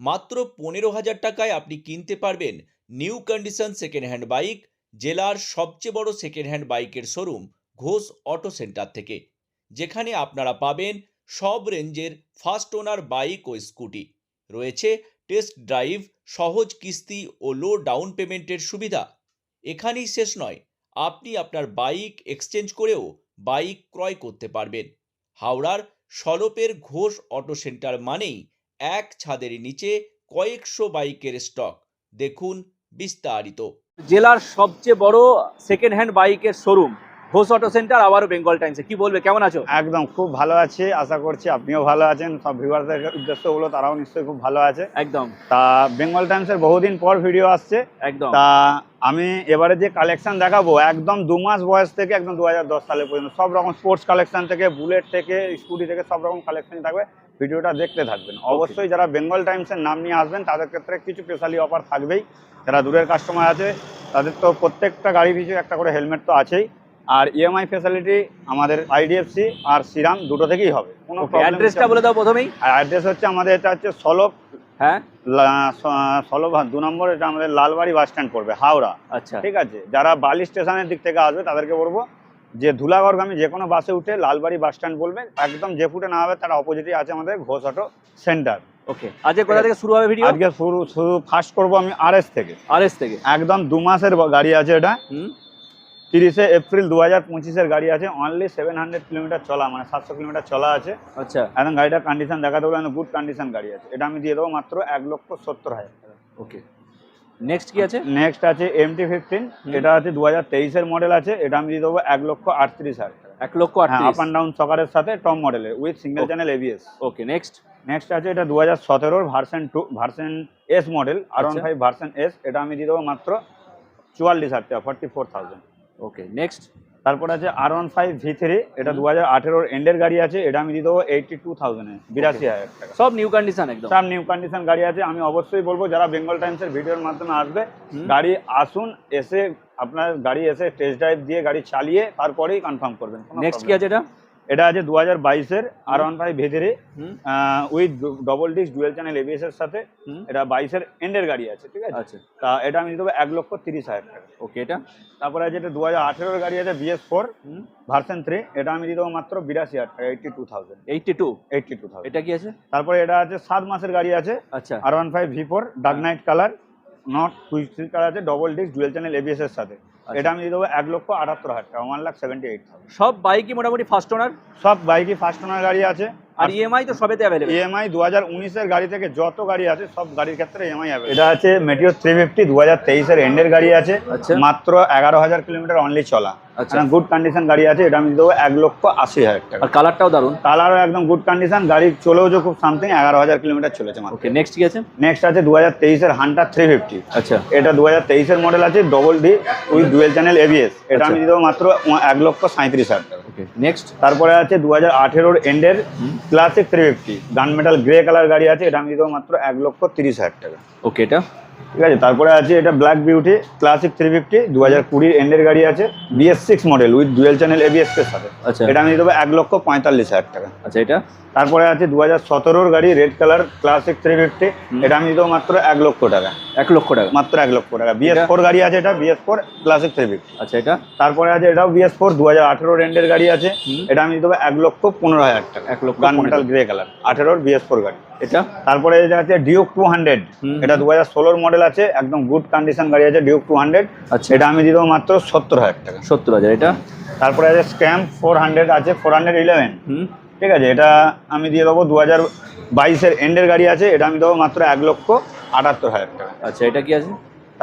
মাত্র পনেরো হাজার টাকায় আপনি কিনতে পারবেন new condition second hand bike জেলার সবচেয়ে বড় সেকেন্ড হ্যান্ড বাইকের শোরুম ঘোষ অটো সেন্টার থেকে। যেখানে আপনারা পাবেন সব রেঞ্জের ফার্স্ট ওনার বাইক ও স্কুটি রয়েছে টেস্ট ড্রাইভ সহজ কিস্তি ও লো ডাউন পেমেন্টের সুবিধা। এখানেই শেষ নয়, আপনি আপনার বাইক এক্সচেঞ্জ করেও বাইক ক্রয় করতে পারবেন। হাওড়ার সলপের ঘোষ অটো সেন্টার মানেই এক ছাদের নিচে কয়েকশো বাইকের স্টক দেখুন বিস্তারিত। জেলার সবচেয়ে বড় সেকেন্ড হ্যান্ড বাইকের শোরুম ঘোষ অটো সেন্টার আবারও বেঙ্গল টাইমসে কি বলবে কেমন আছো? একদম খুব ভালো আছি আশা করছি আপনিও ভালো আছেন। সব ভিউয়ারদের উদ্দেশ্য হলো তারাও নিশ্চয়ই খুব ভালো আছে। একদম। তা বেঙ্গল টাইমসের বহুদিন পর ভিডিও আসছে। একদম। তা আমি এবারে যে কালেকশন দেখাবো একদম দু মাস বয়স থেকে একদম দু সালে পর্যন্ত সব রকম স্পোর্টস কালেকশন থেকে বুলেট থেকে স্কুটি থেকে সব রকম কালেকশন থাকবে। ভিডিওটা দেখতে থাকবেন। অবশ্যই যারা বেঙ্গল টাইমসের নাম নিয়ে আসবেন তাদের ক্ষেত্রে কিছু স্পেশালি অফার থাকবেই। যারা দূরের কাস্টমার আছে তাদের তো প্রত্যেকটা গাড়ি পিছু একটা করে হেলমেট তো আছেই। আর E ইএমআই ফ্যাসিলিটি আমাদের আইডিএফসি আর সিরাম দুটো থেকেই হবে। কোনো অ্যাড্রেসটা বলে দাও প্রথমেই। আর অ্যাড্রেস হচ্ছে আমাদের এটা হচ্ছে সলভ হ্যাঁ। সলভ দু নম্বর এটা আমাদের লালবাড়ি বাস স্ট্যান্ড পড়বে হাওড়া। আচ্ছা। ঠিক আছে? যারা বালি স্টেশনের দিক থেকে আসবে তাদেরকে বলব যে ধুলাগড়গামী যে কোনো বাসে উঠে লালবাড়ি বাস স্ট্যান্ড বলবে একদম যে ফুটে না হবে তার অপোজিটে আছে আমাদের ঘোষ অটো সেন্টার। ওকে আজকে কোথা থেকে শুরু হবে ভিডিও আজকে শুরু শুরু ফার্স্ট করব আমি আরএস থেকে। আরএস থেকে। একদম দু মাসের গাড়ি আছে এটা। তিরিশে এপ্রিল দু হাজার পঁচিশের গাড়ি আছে অনলি সেভেন হান্ড্রেড কিলোমিটার চলা মানে সাতশো কিলোমিটার চলা আছে। আচ্ছা। একদম গাড়িটার কন্ডিশন দেখাতে বলে গুড কন্ডিশন গাড়ি আছে। এটা আমি দিয়ে দেবো মাত্র এক লক্ষ সত্তর হাজার টাকা। ওকে। নেক্সট কি আছে? নেক্সট আছে এমটি ফিফটিন এটা আছে দু হাজার তেইশের মডেল আছে। এটা আমি দিয়ে দেবো এক লক্ষ আটত্রিশ হাজার। এক লক্ষ হ্যাঁ আপ অ্যান্ড ডাউন সকারের সাথে টপ মডেলের with single channel ABS okay next next আছে এটা দু হাজার সতেরোর version two version S model R one. Five version S এটা আমি দিয়ে দেবো মাত্র চুয়াল্লিশ হাজার টাকা forty four thousand okay next তারপর আছে R one five V three এটা দু হাজার আঠেরোর এন্ডের গাড়ি আছে এটা আমি দিয়ে দেবো এইটি টু থাউজেন্ডে বিরাশি হাজার টাকা। সব নিউ কন্ডিশন একদম। সব নিউ কন্ডিশন গাড়ি আছে আমি অবশ্যই বলব যারা বেঙ্গল টাইমসের ভিডিওর মাধ্যমে আসবে গাড়ি আসুন এসে আপনার গাড়ি এসে টেস্ট ড্রাইভ দিয়ে গাড়ি চালিয়ে তারপরেই কনফার্ম করবেন নেক্সট কি আছে এটা। এটা আছে দু হাজার বাইশের আর ওয়ান ফাইভ ভেতরে। With double disc dual channel ABS এর সাথে। এটা বাইশের এন্ডের গাড়ি আছে ঠিক আছে? আচ্ছা। তা এটা আমি দেবো এক লক্ষ তিরিশ হাজার টাকা। ওকে এটা? তারপরে আছে এটা দু হাজার আঠেরোর গাড়ি আছে বিএস ফোর হুম। ভার্সন থ্রি এটা আমি দিয়ে দেবো মাত্র বিরাশি হাজার টাকা eighty two thousand eighty two eighty two thousand এটা কি আছে? তারপরে এটা আছে সাত মাসের গাড়ি আছে। আচ্ছা। R one five V four dark knight colour not twist colour আছে double disc dual channel ABS এর সাথে। এটা আমি দেবো এক লক্ষ আটাত্তর হাজার টাকা ওয়ান লাখ সেভেন্টি এইট সব বাইকই মোটামুটি ফার্স্ট ওনার সব বাইকই ফার্স্ট ওনার গাড়ি আছে। আর ইএমআই তো সবেতে অ্যাভেলেবল ইএমআই দু হাজার উনিশের গাড়ি থেকে যত গাড়ি আছে সব গাড়ির ক্ষেত্রে ইএমআই হবে এটা আছে মেটিও থ্রি ফিফটি দু হাজার তেইশের এন্ডের গাড়ি আছে। আচ্ছা। মাত্র এগারো হাজার কিলোমিটার অনলি চলা। আচ্ছা। গুড কন্ডিশন গাড়ি আছে এটা আমি দেবো এক লক্ষ আশি হাজার টাকা। আর কালারটাও দারুণ কালারও একদম গুড কন্ডিশন গাড়ি চলেও যে খুব সামথিং এগারো হাজার কিলোমিটার চলেছে মাত্র। ওকে নেক্সট কি আছে? নেক্সট আছে দু হাজার তেইশের হান্টার থ্রি ফিফটি আচ্ছা। এটা দু হাজার তেইশের মডেল আছে double D with dual channel ABS এটা আমি দিতে মাত্র এক লক্ষ সাঁত্রিশ হাজার টাকা। ওকে নেক্সট তারপরে আছে দু হাজার আঠেরোর এন্ডের classic three fifty gun metal grey colour গাড়ি আছে এটা আমি দিতে দেবো মাত্র এক লক্ষ তিরিশ হাজার টাকা। ওকে এটা? ঠিক আছে? তারপরে আছে এটা black beauty classic three fifty দু হাজার কুড়ির এন্ডের গাড়ি আছে BS six model with dual channel ABS এর সাথে। আচ্ছা। এটা আমি দেবো এক লক্ষ পঁয়তাল্লিশ হাজার টাকা। আচ্ছা এটা? তারপরে আছে দু হাজার সতেরোর গাড়ি red colour classic three fifty এটা আমি দেবো মাত্র এক লক্ষ টাকা। এক লক্ষ টাকা? মাত্র এক লক্ষ টাকা। বিএস ফোর গাড়ি আছে এটা BS four classic three fifty আচ্ছা এটা? তারপরে আছে এটাও বিএস ফোর দু হাজার আঠেরো রেন্ডের গাড়ি আছে এটা আমি দেবো এক লক্ষ পনেরো হাজার টাকা। এক lakh gun metal grey colour আঠেরোর BS four গাড়ি। এটা? তারপরে আছে ডিউক টু হান্ড্রেড এটা দু হাজার ষোলোর মডেল আছে একদম গুড কন্ডিশন গাড়ি আছে ডিউক টু হান্ড্রেড আচ্ছা। এটা আমি দিয়ে দেবো মাত্র সত্তর হাজার টাকা। সত্তর হাজার এটা? তারপরে আছে স্ক্যাম ফোর হান্ড্রেড আছে ফোর হান্ড্রেড ইলেভেন হুম। ঠিক আছে এটা আমি দিয়ে দেবো দু হাজার বাইশের এন্ডের গাড়ি আছে এটা আমি দেবো মাত্র এক লক্ষ আটাত্তর হাজার টাকা। আচ্ছা এটা কি আছে?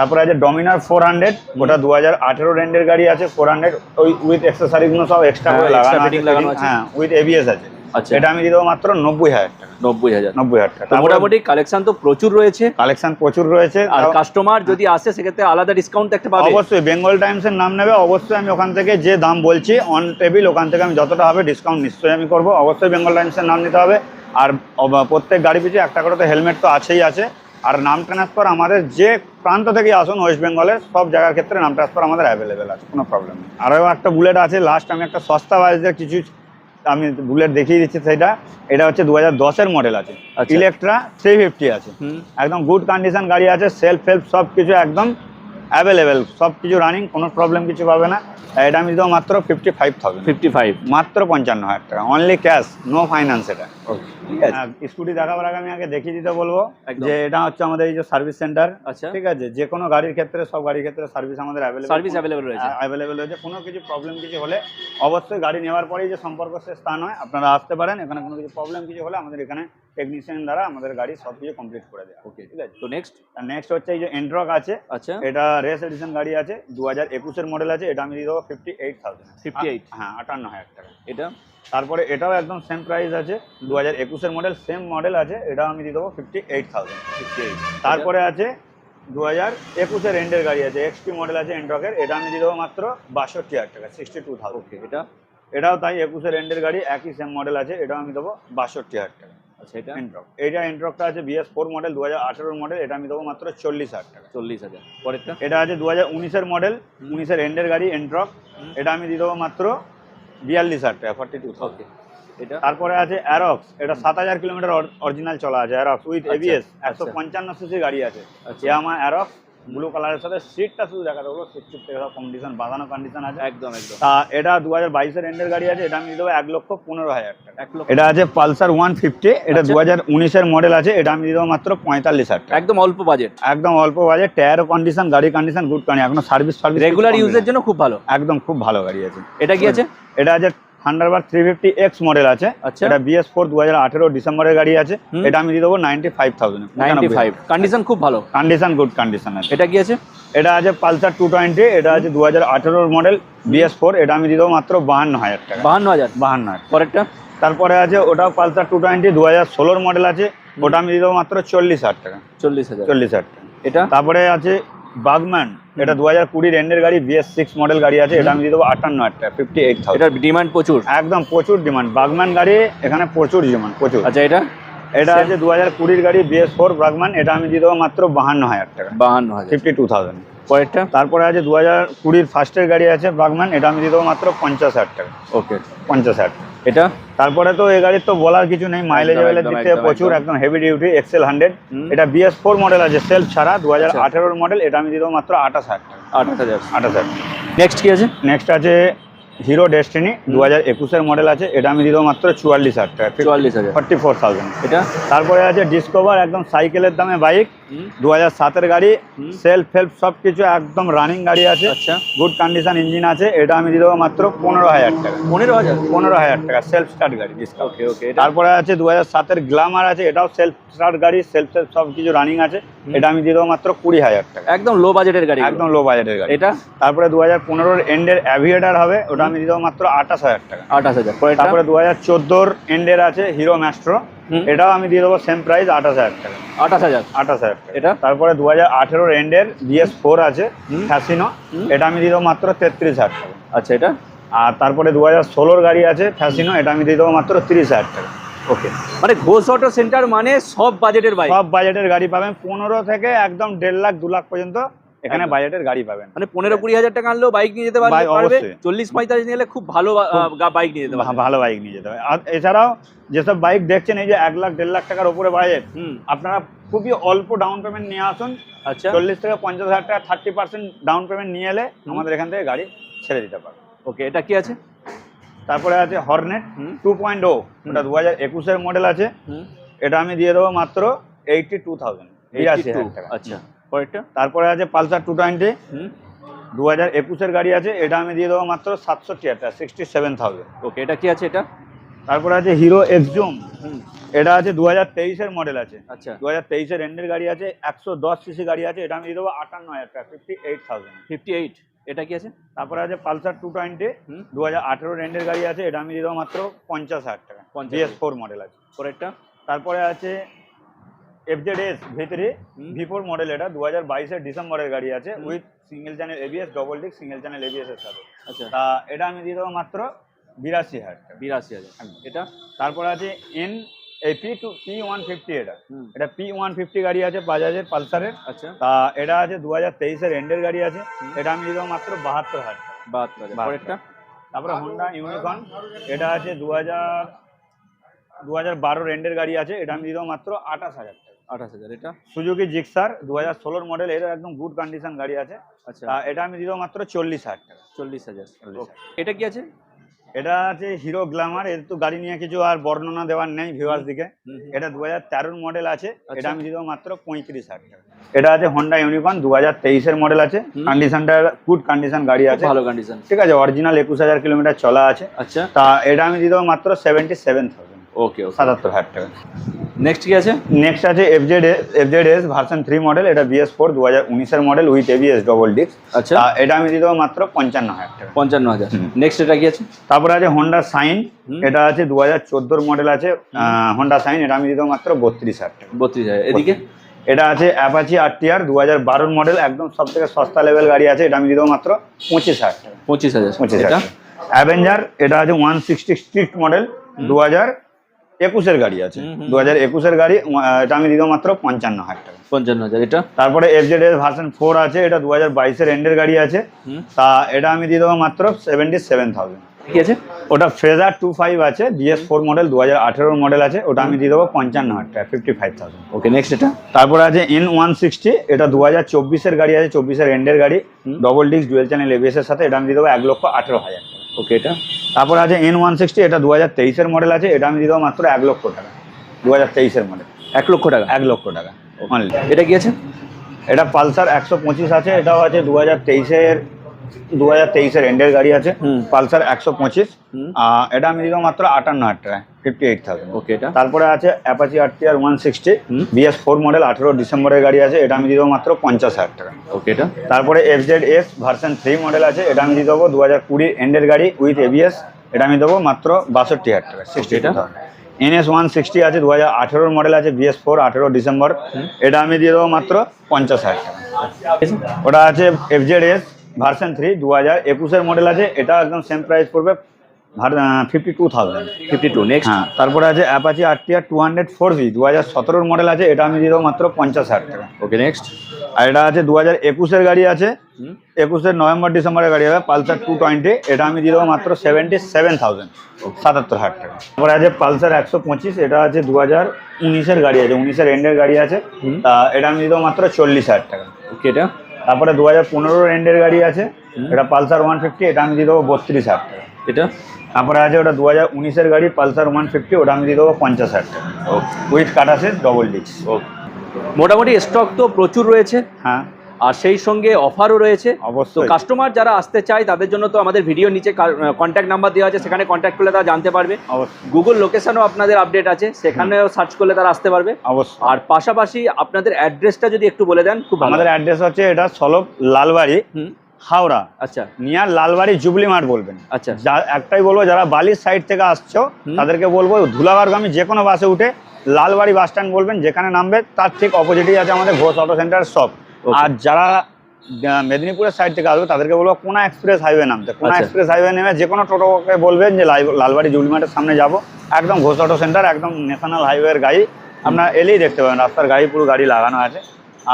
তারপরে আছে ডমিনার ফোর হান্ড্রেড ওটা দু হাজার আঠেরো রেন্ডের গাড়ি আছে ফোর হান্ড্রেড ওই উইথ এক্সেসারিগুলো সব এক্সট্রা হ্যাঁ, করে লাগানো আছে। হ্যাঁ উইথ এবিএস আছে। আচ্ছা। এটা আমি দিয়ে দেবো মাত্র নব্বই হাজার টাকা। নব্বই হাজার। নব্বই হাজার টাকা। মোটামুটি কালেকশন তো প্রচুর রয়েছে। কালেকশন প্রচুর রয়েছে। আর কাস্টমার যদি আসে সেক্ষেত্রে আলাদা ডিসকাউন্ট একটা পাবে। অবশ্যই বেঙ্গল টাইমসের নাম নেবে অবশ্যই আমি ওখান থেকে যে দাম বলছি অন টেবিল ওখান থেকে আমি যতটা হবে ডিসকাউন্ট নিশ্চয়ই আমি করব। অবশ্যই বেঙ্গল টাইমসের নাম নিতে হবে। আর প্রত্যেক গাড়ি পিছু একটা করে তো হেলমেট তো আছেই আছে। আর নাম ট্রান্সফার আমাদের যে প্রান্ত থেকে আসুন ওয়েস্ট বেঙ্গলের সব জায়গার ক্ষেত্রে নাম ট্রান্সফার আমাদের অ্যাভেলেবেল আছে কোনো প্রবলেম নেই। আরও একটা বুলেট আছে লাস্ট আমি একটা সস্তা বাজে কিছু আমি বুলেট দেখিয়ে দিচ্ছি সেটা এটা হচ্ছে দু হাজার দশের মডেল আছে। ইলেকট্রা থ্রি ফিফটি আছে। একদম গুড কন্ডিশন গাড়ি আছে সেলফ হেল্প সব কিছু একদম অ্যাভেলেবেল সব কিছু রানিং কোনো প্রবলেম কিছু পাবে না। এটা আমি দেবো মাত্র fifty five thousand fifty five মাত্র পঞ্চান্ন হাজার টাকা অনলি ক্যাশ নো ফাইন্যান্স এটা। ঠিক আছে। হ্যাঁ, স্কুটি দেখাবার আগে আমি আগে দেখিয়ে দিতে বলব যে এটা হচ্ছে আমাদের এই যে সার্ভিস সেন্টার আচ্ছা। ঠিক আছে? যে কোনো গাড়ির ক্ষেত্রে সব গাড়ির ক্ষেত্রে সার্ভিস আমাদের অ্যাভেলেবল সার্ভিস অ্যাভেলেবল রয়েছে। অ্যাভেলেবল রয়েছে। কোনো কিছু প্রবলেম কিছু হলে অবশ্যই গাড়ি নেওয়ার পরেই যে সম্পর্ক শেষ স্থান হয় আপনারা আসতে পারেন। এখানে কোনো কিছু প্রবলেম কিছু হলে আমাদের এখানে টেকনিশিয়ান দ্বারা আমাদের গাড়ি সব কিছু কমপ্লিট করে দেয়। ওকে ঠিক আছে? তো নেক্সট নেক্সট হচ্ছে এই যে এন্ড্রক আছে। আচ্ছা। এটা রেস এডিশন গাড়ি আছে। দু হাজার একুশের মডেল আছে। এটা আমি দিয়ে দেবো ফিফটি এইট থাউজেন্ড 58 হ্যাঁ আটান্ন হাজার টাকা। এটা? তারপরে এটাও একদম সেম প্রাইস আছে। দু হাজার একুশ একুশের মডেল সেম মডেল আছে এটা আমি দিয়ে দেবো fifty eight thousand fifty eight তারপরে আছে দু হাজার একুশের এন্ডের গাড়ি আছে এক্সটি মডেল আছে এন্ড্রকের এটা আমি দিয়ে দেবো মাত্র বাষট্টি হাজার টাকা সিক্সটি টু থাউজেন্ড এটা? এটাও তাই একুশের এন্ডের গাড়ি একই সেম মডেল আছে এটাও আমি দেবো বাষট্টি হাজার টাকা। আচ্ছা এটা? এন্ড্রক এইটা এন্ড্রকটা আছে বিএস ফোর মডেল দু হাজার আঠেরোর মডেল এটা আমি দেবো মাত্র চল্লিশ হাজার টাকা। চল্লিশ হাজার। পরেরটা? এটা আছে দু হাজার উনিশের মডেল উনিশের এন্ডের গাড়ি এন্ড্রক এটা আমি দিয়ে দেবো মাত্র বিয়াল্লিশ হাজার টাকা ফর্টি টু ওকে এটা? তারপরে আছে অ্যারক্স এটা সাত হাজার কিলোমিটার অরিজিনাল চলা আছে অ্যারক্স উইথ এবিএস একশো। পঞ্চান্ন সিসি গাড়ি আছে। ইয়ামা অ্যারক্স ব্লু কালারের সাথে সিটটা শুধু দেখা দেবো সিট সিট থেকে সব কন্ডিশন বাঁধানো কন্ডিশন আছে। একদম একদম। তা এটা দু হাজার বাইশের এন্ডের গাড়ি আছে এটা আমি দেবো এক লক্ষ পনেরো হাজার টাকা। এক লক্ষ। এটা আছে পালসার ওয়ান ফিফটি এটা আচ্ছা। দু হাজার উনিশের মডেল আছে এটা আমি দেবো মাত্র পঁয়তাল্লিশ হাজার টাকা। একদম অল্প বাজেট একদম অল্প বাজেট টায়ার কন্ডিশন গাড়ি কন্ডিশন গুড কন্ডিশন এখনও সার্ভিস সার্ভিস রেগুলার ইউজের জন্য খুব ভালো। একদম খুব ভালো গাড়ি আছে। এটা কি আছে? এটা আছে Thunderbird three fifty X model আছে। আচ্ছা। এটা বিএস ফোর দু হাজার আঠেরো ডিসেম্বরের গাড়ি আছে। এটা আমি দিয়ে দেবো ninety five thousand ninety five condition খুব ভালো। কন্ডিশন গুড কন্ডিশন আছে। এটা কি আছে? এটা আছে পালসার টু টোয়েন্টি এটা আছে দু হাজার আঠেরোর মডেল বিএস ফোর এটা আমি দিয়ে দেবো মাত্র বাহান্ন হাজার টাকা। বাহান্ন হাজার। বাহান্ন হাজার। পরেরটা? তারপরে আছে ওটাও পালসার টু টোয়েন্টি দু হাজার ষোলোর মডেল আছে। ওটা আমি দিয়ে দেবো মাত্র চল্লিশ হাজার টাকা। চল্লিশ হাজার। চল্লিশ হাজার টাকা। এটা? তারপরে আছে বাগম্যান এটা দু হাজার কুড়ির এন্ডের গাড়ি বিএস সিক্স মডেল গাড়ি আছে এটা আমি দিয়ে দেবো আটান্ন হাজার ফিফটি এইট থাউজেন্ড ডিমান্ড প্রচুর? একদম প্রচুর ডিমান্ড বাগম্যান গাড়ি এখানে প্রচুর ডিমান্ড প্রচুর। আচ্ছা এটা? এটা আছে দু হাজার কুড়ির গাড়ি বিএস ফোর বাগম্যান এটা আমি দিয়ে দেবো মাত্র বাহান্ন হাজার টাকা। বাহান্ন হাজার। ফিফটি টু থাউজেন্ড পরেরটা? তারপরে আছে দু হাজার কুড়ির ফার্স্টের গাড়ি আছে বাগম্যান এটা আমি দিয়ে দেবো মাত্র পঞ্চাশ হাজার টাকা। ওকে। পঞ্চাশ হাজার। এটা? তারপরে তো এই গাড়ির তো বলার কিছু নেই মাইলেজ ওয়েলের দিক থেকে প্রচুর একদম। হেভি ডিউটি এক্সেল হান্ড্রেড এটা বিএস ফোর মডেল আছে সেলফ ছাড়া দু হাজার আচ্ছা। আঠেরোর মডেল এটা আমি দিয়ে দেবো মাত্র আঠাশ হাজার টাকা। আঠাশ হাজার। আঠাশ হাজার। নেক্সট কি আছে? নেক্সট আছে হিরো ডেস্টিনি দু হাজার একুশের মডেল আছে। এটা আমি দিয়ে দেবো মাত্র চুয়াল্লিশ হাজার টাকা। চুয়াল্লিশ হাজার। Forty four thousand. এটা? তারপরে আছে ডিসকভার একদম সাইকেলের দামে বাইক। দু হাজার সাতের গাড়ি। সেলফ হেল্প সব কিছু একদম রানিং গাড়ি আছে। আচ্ছা। গুড কন্ডিশন ইঞ্জিন আছে। এটা আমি দিয়ে দেবো মাত্র পনেরো হাজার টাকা। পনেরো হাজার? পনেরো হাজার টাকা সেলফ স্টার্ট গাড়ি ডিসকাউন্ট ওকে ওকে তারপরে আছে দু হাজার সাতের গ্লামার আছে এটাও সেলফ স্টার্ট গাড়ি সেলফ সেলফ সব কিছু রানিং আছে। এটা আমি দিয়ে দেবো মাত্র কুড়ি হাজার টাকা। একদম লো বাজেটের গাড়ি একদম লো বাজেটের গাড়ি। এটা? তারপরে দু হাজার পনেরোর এন্ডের অ্যাভিয়েটার হবে ওটা আমি দিয়ে দেবো মাত্র আঠাশ হাজার টাকা। আঠাশ হাজার। তারপরে দু হাজার চোদ্দোর এন্ডের আছে হিরো ম্যাস্ট্রো এটাও আমি দিয়ে দেবো সেম প্রাইস আঠাশ হাজার টাকা। আঠাশ হাজার। আঠাশ হাজার এটা? তারপরে দু হাজার আঠেরোর এন্ডের বিএস ফোর আছে ফ্যাসিনো এটা আমি দিয়ে দেবো মাত্র তেত্রিশ হাজার টাকা। আচ্ছা এটা? আর তারপরে দু হাজার ষোলোর গাড়ি আছে ফ্যাসিনো এটা আমি দিয়ে দেবো মাত্র তিরিশ হাজার টাকা। ওকে। মানে ঘোষ অটো সেন্টার মানে সব বাজেটের বাইক সব বাজেটের গাড়ি পাবেন। পনেরো থেকে একদম দেড় লাখ দু লাখ পর্যন্ত এখানে বাজেটের গাড়ি পাবেন। মানে পনেরো কুড়ি হাজার টাকা আনলেও বাইক নিয়ে যেতে পারবে। চল্লিশ পঁয়তাল্লিশ নিয়ে খুব ভালো বাইক নিয়ে যেতে পারবে। ভালো বাইক নিয়ে যেতে হবে আর এছাড়াও যেসব বাইক দেখছেন এই যে এক লাখ দেড় লাখ টাকার উপরে বাজেট আপনারা খুবই অল্প ডাউন পেমেন্ট নিয়ে আসুন। আচ্ছা। চল্লিশ থেকে পঞ্চাশ হাজার টাকা থার্টি পার্সেন্ট ডাউন পেমেন্ট নিয়ে এলে আমাদের এখান থেকে গাড়ি ছেড়ে দিতে পারবে। ওকে এটা কি আছে? তারপরে আছে হর্নেট টু পয়েন্ট ও ওটা দু হাজার একুশের মডেল আছে। এটা আমি দিয়ে দেবো মাত্র এইটটি টু থাউজেন্ড বিরাশি 82 হাজার টাকা আচ্ছা। পরেরটা? তারপরে আছে পালসার টু টোয়েন্টি হুম। দু হাজার একুশের গাড়ি আছে এটা আমি দিয়ে দেবো মাত্র সাতশো টাকা সিক্সটি সেভেন থাউজেন্ড ওকে এটা কি আছে এটা? তারপরে আছে হিরো এক্সজুম এটা আছে দু হাজার তেইশের মডেল আছে। আচ্ছা। দু হাজার তেইশের এন্ডের গাড়ি আছে একশো দশ সিসি গাড়ি আছে এটা আমি দিয়ে দেবো আটান্ন হাজার টাকা fifty eight thousand fifty eight এটা কি আছে? তারপরে আছে পালসার টু টোয়েন্টি দু হাজার আঠেরো রেন্ডের গাড়ি আছে এটা আমি দিয়ে দেবো মাত্র পঞ্চাশ হাজার টাকা। 50,000 বিএস ফোর মডেল আছে। পরেরটা? তারপরে আছে এফজেড এস ভিতরে। ভি ফোর মডেল এটা দু হাজার বাইশের ডিসেম্বরের গাড়ি আছে। With single channel ABS double disc single channel ABS এর সাথে। আচ্ছা। তা এটা আমি দিয়ে দেবো মাত্র বিরাশি হাজার টাকা। বিরাশি হাজার। এটা? তারপরে আছে এন এই P two P one fifty এটা। এটা পি ওয়ান ফিফটি গাড়ি আছে বাজাজের পালসারের। আচ্ছা। তা এটা আছে দু হাজার তেইশের এন্ডের গাড়ি আছে। এটা আমি দেবো মাত্র বাহাত্তর হাজার। বাহাত্তর তারপরে হোন্ডা ইউনিকর্ন এটা আছে দু হাজার দু হাজার বারো রেন্ডের গাড়ি আছে। এটা আমি দেবো মাত্র আঠাশ হাজার। টাকা আঠাশ হাজার। এটা? সুজুকি জিক্সার দু হাজার ষোলোর মডেল এটা একদম গুড কন্ডিশন গাড়ি আছে। আচ্ছা। এটা আমি দেবো মাত্র চল্লিশ হাজার টাকা। চল্লিশ হাজার। এটা কি আছে? এটা আছে হিরো গ্ল্যামার এর তো গাড়ি নিয়ে কিছু আর বর্ণনা দেওয়ার নেই ভিউয়ার্স দিকে। এটা দু হাজার তেরোর মডেল আছে এটা আচ্ছা। আমি দিয়ে দেবো মাত্র পঁয়ত্রিশ হাজার টাকা। এটা আছে হন্ডা ইউনিকর্ন দু হাজার তেইশের মডেল আছে। কন্ডিশনটা গুড কন্ডিশন গাড়ি আছে। ভালো কন্ডিশন ঠিক আছে অরিজিনাল একুশ হাজার কিলোমিটার চলা আছে। আচ্ছা। তা এটা আমি দিয়ে দেবো মাত্র সেভেন্টি সেভেন থাউজেন্ড ওকে সাতাত্তর হাজার টাকা। নেক্সট কি আছে? নেক্সট আছে FZ FZ S version three model এটা বিএস ফোর দু হাজার উনিশের model with ABS double disc আচ্ছা। এটা আমি দিয়ে দেবো মাত্র পঞ্চান্ন হাজার টাকা। পঞ্চান্ন হাজার। নেক্সট এটা কি আছে? তারপরে আছে হোন্ডা সাইন এটা আছে দু হাজার চোদ্দোর মডেল আছে। হোন্ডা সাইন এটা আমি দিয়ে দেবো মাত্র বত্রিশ হাজার টাকা। বত্রিশ হাজার। এদিকে? এটা আছে অ্যাপাচি আর টি আর দু হাজার বারোর মডেল একদম সব থেকে সস্তা লেভেল গাড়ি আছে। এটা আমি দিয়ে দেবো মাত্র পঁচিশ হাজার টাকা। পঁচিশ হাজার। পঁচিশ হাজার অ্যাভেঞ্জার এটা আছে ওয়ান সিক্সটি স্ট্রিট মডেল দু হাজার একুশের গাড়ি আছে। দু হাজার একুশের গাড়ি এটা আমি দেবো মাত্র পঞ্চান্ন হাজার টাকা। পঞ্চান্ন হাজার এটা? তারপরে এফজেড এস ভার্সন ফোর আছে এটা দু হাজার বাইশের এন্ডের গাড়ি আছে। তা এটা আমি দিয়ে দেবো মাত্র সেভেন্টি সেভেন থাউজেন্ড কি আছে? ওটা ফ্রেজার টু ফাইভ আছে ডিএস ফোর মডেল দু হাজার আঠেরোর মডেল আছে ওটা আমি দিয়ে দেবো পঞ্চান্ন হাজার টাকা fifty five thousand okay next এটা? তারপরে আছে এন ওয়ান সিক্সটি এটা দু হাজার চব্বিশের গাড়ি আছে চব্বিশের এন্ডের গাড়ি। Double disc dual channel ABS এর সাথে এটা আমি দিয়ে দেবো এক লক্ষ আঠেরো হাজার টাকা। ওকে এটা? তারপর আছে এন ওয়ান সিক্সটি এটা দু হাজার তেইশের মডেল আছে এটা আমি দিয়ে দেবো মাত্র এক লক্ষ টাকা। দু হাজার তেইশের মডেল এক লক্ষ টাকা? এক লক্ষ টাকা। অনলি এটা কি আছে? এটা পালসার একশো পঁচিশ আছে এটাও আছে দু হাজার তেইশের দু হাজার তেইশের এন্ডের গাড়ি আছে পালসার একশো পঁচিশ। এটা আমি দিব মাত্র আটান্ন হাজার টাকা ফিফটি এইট থাউজেন্ড ওকে এটা? তারপরে আছে Apache R T R one sixty. BS four model আঠেরো ডিসেম্বরের গাড়ি আছে এটা আমি দিয়ে দেবো মাত্র পঞ্চাশ হাজার টাকা। ওকে এটা? তারপরে F Z S version three model আছে এটা আমি দিয়ে দেবো দু হাজার কুড়ির এন্ডের গাড়ি উইথ এবিএস এটা আমি দেবো মাত্র বাষট্টি হাজার টাকা সিক্সটি এটা? এনএস ওয়ান সিক্সটি আছে দু হাজার আঠেরোর মডেল আছে বিএস ফোর আঠেরো ডিসেম্বর এটা আমি দিয়ে দেবো মাত্র পঞ্চাশ হাজার টাকা। ওটা আছে F Z S version three দু হাজার একুশের মডেল আছে এটা একদম সেম প্রাইস পড়বে fifty two thousand fifty two next হ্যাঁ তারপরে আছে Apache R T R two hundred four V দু হাজার সতেরোর মডেল আছে এটা আমি দিয়ে দেবো মাত্র পঞ্চাশ হাজার টাকা। ওকে নেক্সট আর এটা আছে দু হাজার একুশের গাড়ি আছে একুশের নভেম্বর ডিসেম্বরের গাড়ি হবে পালসার টু টোয়েন্টি এটা আমি দিয়ে দেবো মাত্র সেভেন্টি সেভেন থাউজেন্ড সাতাত্তর হাজার টাকা। তারপরে আছে পালসার একশো পঁচিশ এটা আছে দু হাজার উনিশের গাড়ি আছে উনিশের এন্ডের গাড়ি আছে তা এটা আমি দিয়ে দেবো মাত্র চল্লিশ হাজার টাকা। ওকে এটা। তারপরে দু হাজার পনেরোর এন্ডের গাড়ি আছে এটা পালসার ওয়ান ফিফটি এটা আমি দিয়ে দেবো বত্রিশ হাজার টাকা। এটা? তারপরে আছে ওটা দু হাজার উনিশের গাড়ি পালসার ওয়ান ফিফটি ওটা আমি দিয়ে দেবো পঞ্চাশ হাজার টাকা। উইথ ডবল ডিস্ক ওকে মোটামুটি স্টক তো প্রচুর রয়েছে। হ্যাঁ। আর সেই সঙ্গে অফারও রয়েছে। অবশ্যই। কাস্টমার যারা আসতে চায় তাদের জন্য তো আমাদের ভিডিও নিচে কন্ট্যাক্ট নাম্বার দেওয়া আছে সেখানে কন্ট্যাক্ট করলে তারা জানতে পারবে। অবশ্যই। গুগল লোকেশনও আপনাদের আপডেট আছে সেখানেও সার্চ করলে তারা আসতে পারবে। অবশ্যই। আর পাশাপাশি আপনাদের অ্যাড্রেসটা যদি একটু বলে দেন খুব আমাদের অ্যাড্রেস হচ্ছে এটা সলভ লালবাড়ি। হুম। হাওড়া। আচ্ছা। নিয়ার লালবাড়ি জুবলি মার্ট বলবেন। আচ্ছা। একটাই বলব যারা বালির সাইড থেকে আসছো তাদেরকে বলব ধুলাবারগামী যে কোনো বাসে উঠে লালবাড়ি বাস স্ট্যান্ড বলবেন যেখানে নামবে তার ঠিক অপোজিটেই আছে আমাদের ঘোষ অটো সেন্টার শপ আর যারা মেদিনীপুরের সাইড থেকে আসবে তাদেরকে বলব কোনা এক্সপ্রেস হাইওয়ে নামতে। কোনা আচ্ছা। এক্সপ্রেস হাইওয়ে নেমে যে কোনো টোটোকে বলবেন যে লালবাড়ি জুবলি মাঠের সামনে যাব। একদম ঘোষ অটো সেন্টার একদম ন্যাশনাল হাইওয়ের গাড়ি। আপনারা এলেই দেখতে পাবেন রাস্তার গাড়ি পুরো গাড়ি লাগানো আছে।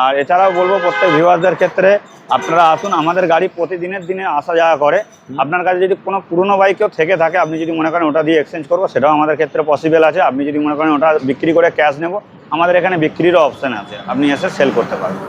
আর এছাড়াও বলব প্রত্যেক ভিউয়ারদের ক্ষেত্রে আপনারা আসুন, আমাদের গাড়ি প্রতিদিনের দিনে আসা যাওয়া করে। আপনার কাছে যদি কোনো পুরনো বাইকও থেকে থাকে, আপনি যদি মনে করেন ওটা দিয়ে এক্সচেঞ্জ করব, সেটাও আমাদের ক্ষেত্রে পসিবল আছে। আপনি যদি মনে করেন ওটা বিক্রি করে ক্যাশ নেব, আমাদের এখানে বিক্রিরও অপশান আছে। আপনি এসে সেল করতে পারবেন।